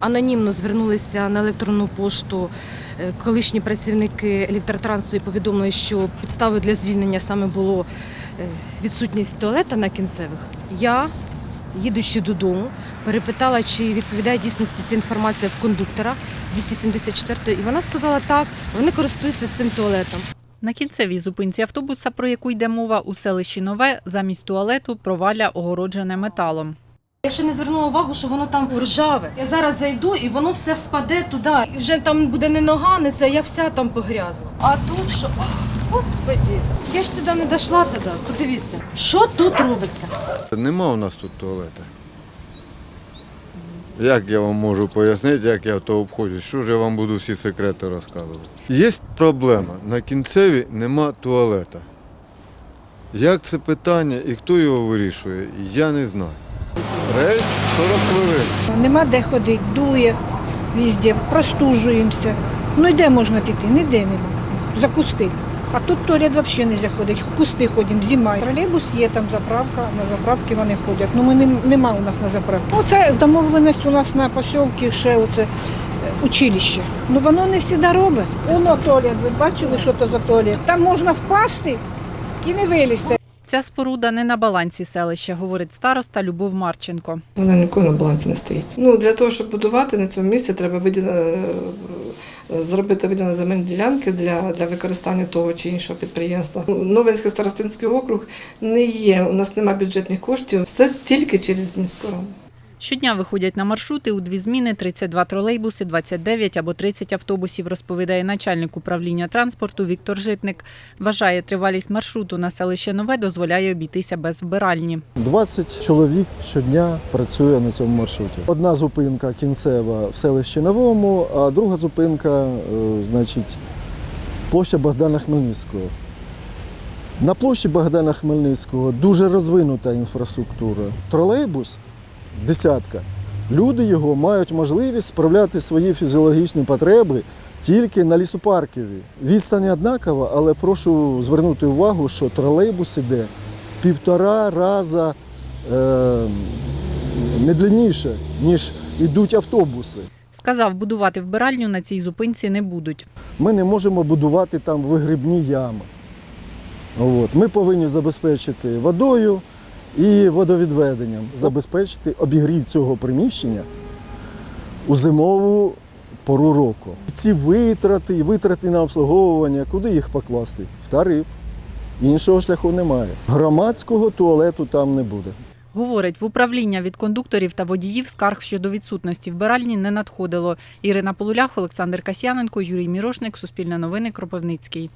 Анонімно звернулися на електронну пошту е, колишні працівники електротрансу і повідомили, що підставою для звільнення саме було е, відсутність туалета на кінцевих. Я, їдучи додому, перепитала, чи відповідає дійсності ця інформація в кондуктора 274 і вона сказала так, вони користуються цим туалетом. На кінцевій зупинці автобуса, про яку йде мова, у селищі Нове, замість туалету проваля огороджене металом. Я ще не звернула увагу, що воно там ржаве. Я зараз зайду і воно все впаде туди. І вже там буде не нога, не це, я вся там погрязну. А тут що? Ах, Господі, я ж сюди не дійшла тоді. Подивіться, що тут робиться? Нема у нас тут туалета. Як я вам можу пояснити, як я то обходжу? Що ж я вам буду всі секрети розказувати? Є проблема. На кінцеві нема туалета. Як це питання і хто його вирішує, я не знаю. Рейс 40 хвилин. Нема де ходити, дує везде, простужуємося. Ну і де можна піти? Ніде нема. За кусти. А тут туалет взагалі не заходить. В кусти ходимо, зима. Тролейбус є, там заправка, на заправки вони ходять. Ну ми не, нема у нас на заправці. Оце домовленість у нас на посілки ще оце е, училище. Ну воно не завжди робить. Воно туалет, ви бачили, що то за туалет? Там можна впасти і не вилізти. Ця споруда не на балансі селища, говорить староста Любов Марченко. Вона ніколи на балансі не стоїть. Ну для того, щоб будувати на цьому місці, треба виділя... е, зробити виділені земельні ділянки для, для використання того чи іншого підприємства. Ну, Новинський старостинський округ не є. У нас немає бюджетних коштів. Все тільки через міську раду. Щодня виходять на маршрути у дві зміни 32 тролейбуси, 29 або 30 автобусів, розповідає начальник управління транспорту Віктор Житник. Вважає, тривалість маршруту на селище Нове дозволяє обійтися без вбиральні. 20 чоловік щодня працює на цьому маршруті. Одна зупинка кінцева в селищі Новому, а друга зупинка, е, значить, площа Богдана Хмельницького. На площі Богдана Хмельницького дуже розвинута інфраструктура. Тролейбус десятка. Люди його мають можливість справляти свої фізіологічні потреби тільки на лісопаркові. Відстань однакова, але прошу звернути увагу, що тролейбус іде в півтора раза е, медленніше, ніж йдуть автобуси. Сказав, будувати вбиральню на цій зупинці не будуть. Ми не можемо будувати там вигрібні ями. От. Ми повинні забезпечити водою і водовідведенням, забезпечити обігрів цього приміщення у зимову пору року. Ці витрати витрати на обслуговування, куди їх покласти? В тариф. Іншого шляху немає. Громадського туалету там не буде. Говорить, в управління від кондукторів та водіїв скарг щодо відсутності вбиральні не надходило. Ірина Полулях, Олександр Касьяненко, Юрій Мірошник, Суспільне новини, Кропивницький.